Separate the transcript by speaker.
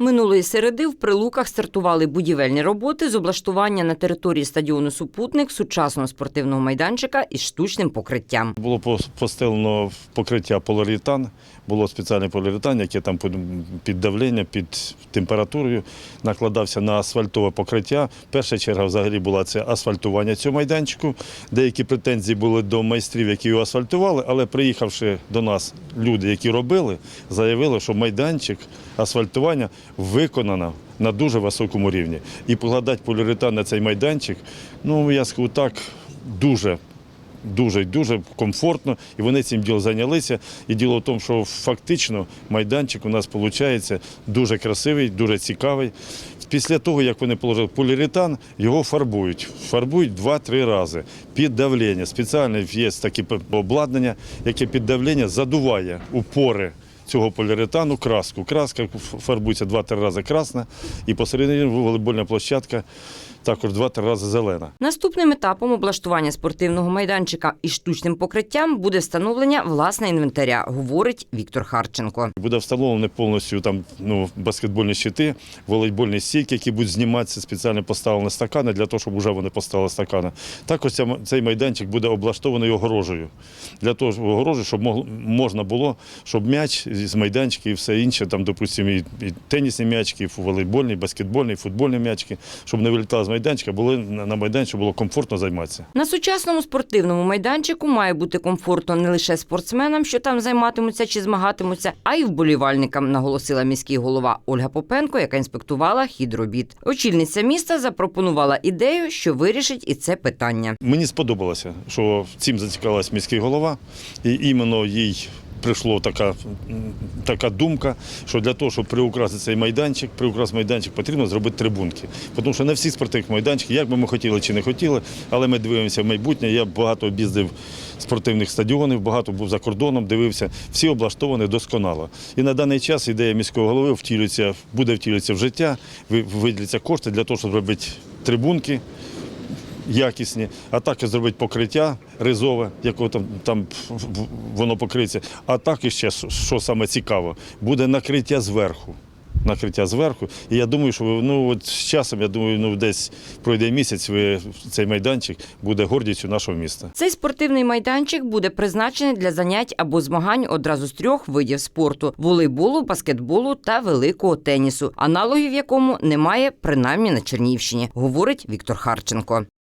Speaker 1: Минулої середи в Прилуках стартували будівельні роботи з облаштування на території стадіону Супутник сучасного спортивного майданчика із штучним покриттям.
Speaker 2: Було пос- постелено покриття поліуретан, було спеціальний поліуретан, який там під- під під температурою накладався на асфальтове покриття. Перша черга взагалі була це асфальтування цього майданчику. Деякі претензії були до майстрів, які його асфальтували, але приїхавши до нас люди, які робили, заявили, що майданчик асфальтування виконано на дуже високому рівні. І покладати поліуретан на цей майданчик, ну я скажу так, дуже дуже дуже комфортно, і вони цим ділом зайнялися. І діло в тому, що фактично майданчик у нас виходить дуже красивий, дуже цікавий. Після того, як вони положили поліуретан, його фарбують. Фарбують два-три рази під давлення. Спеціальне є таке обладнання, яке під давлення задуває упори цього поліуретану краску. Краска фарбується два-три рази красна, і посередині волейбольна площадка також два-три рази зелена.
Speaker 1: Наступним етапом облаштування спортивного майданчика із штучним покриттям буде встановлення власне інвентаря, говорить Віктор Харченко.
Speaker 2: Буде встановлені повністю там ну, баскетбольні щити, волейбольні стійки, які будуть зніматися, спеціально поставлені стакани для того, щоб вже вони поставили стакани. Також цей майданчик буде облаштований огорожею. Для того, щоб огорожею, щоб можна було, щоб м'яч з майданчика і все інше, там, допустимо, і, і тенісні м'ячки, і волейбольні, і баскетбольні, і футбольні м'ячки, щоб не вилітали з майданчика, були на на майданчику було комфортно займатися.
Speaker 1: На сучасному спортивному майданчику має бути комфортно не лише спортсменам, що там займатимуться чи змагатимуться, а й вболівальникам, наголосила міський голова Ольга Попенко, яка інспектувала хід робіт. Очільниця міста запропонувала ідею, що вирішить і це питання.
Speaker 2: Мені сподобалося, що цим зацікавилась міський голова, і іменно їй прийшла така, така думка, що для того, щоб приукрасити цей майданчик, приукрасити майданчик, потрібно зробити трибунки. Тому що на всіх спортивних майданчиках, як би ми хотіли чи не хотіли, але ми дивимося в майбутнє. Я багато об'їздив спортивних стадіонів, багато був за кордоном, дивився. Всі облаштовані досконало. І на даний час ідея міського голови втілюється, буде втілюватися в життя, виділяться кошти для того, щоб зробити трибунки якісні, а також зробити покриття ризове, якого там, там воно покриється. А так і ще, що саме цікаво, буде накриття зверху. Накриття зверху. І я думаю, що ну, от з часом, я думаю, ну, десь пройде місяць, ви, цей майданчик буде гордістю нашого міста.
Speaker 1: Цей спортивний майданчик буде призначений для занять або змагань одразу з трьох видів спорту: волейболу, баскетболу та великого тенісу, аналогів якому немає принаймні на Чернігівщині, говорить Віктор Харченко.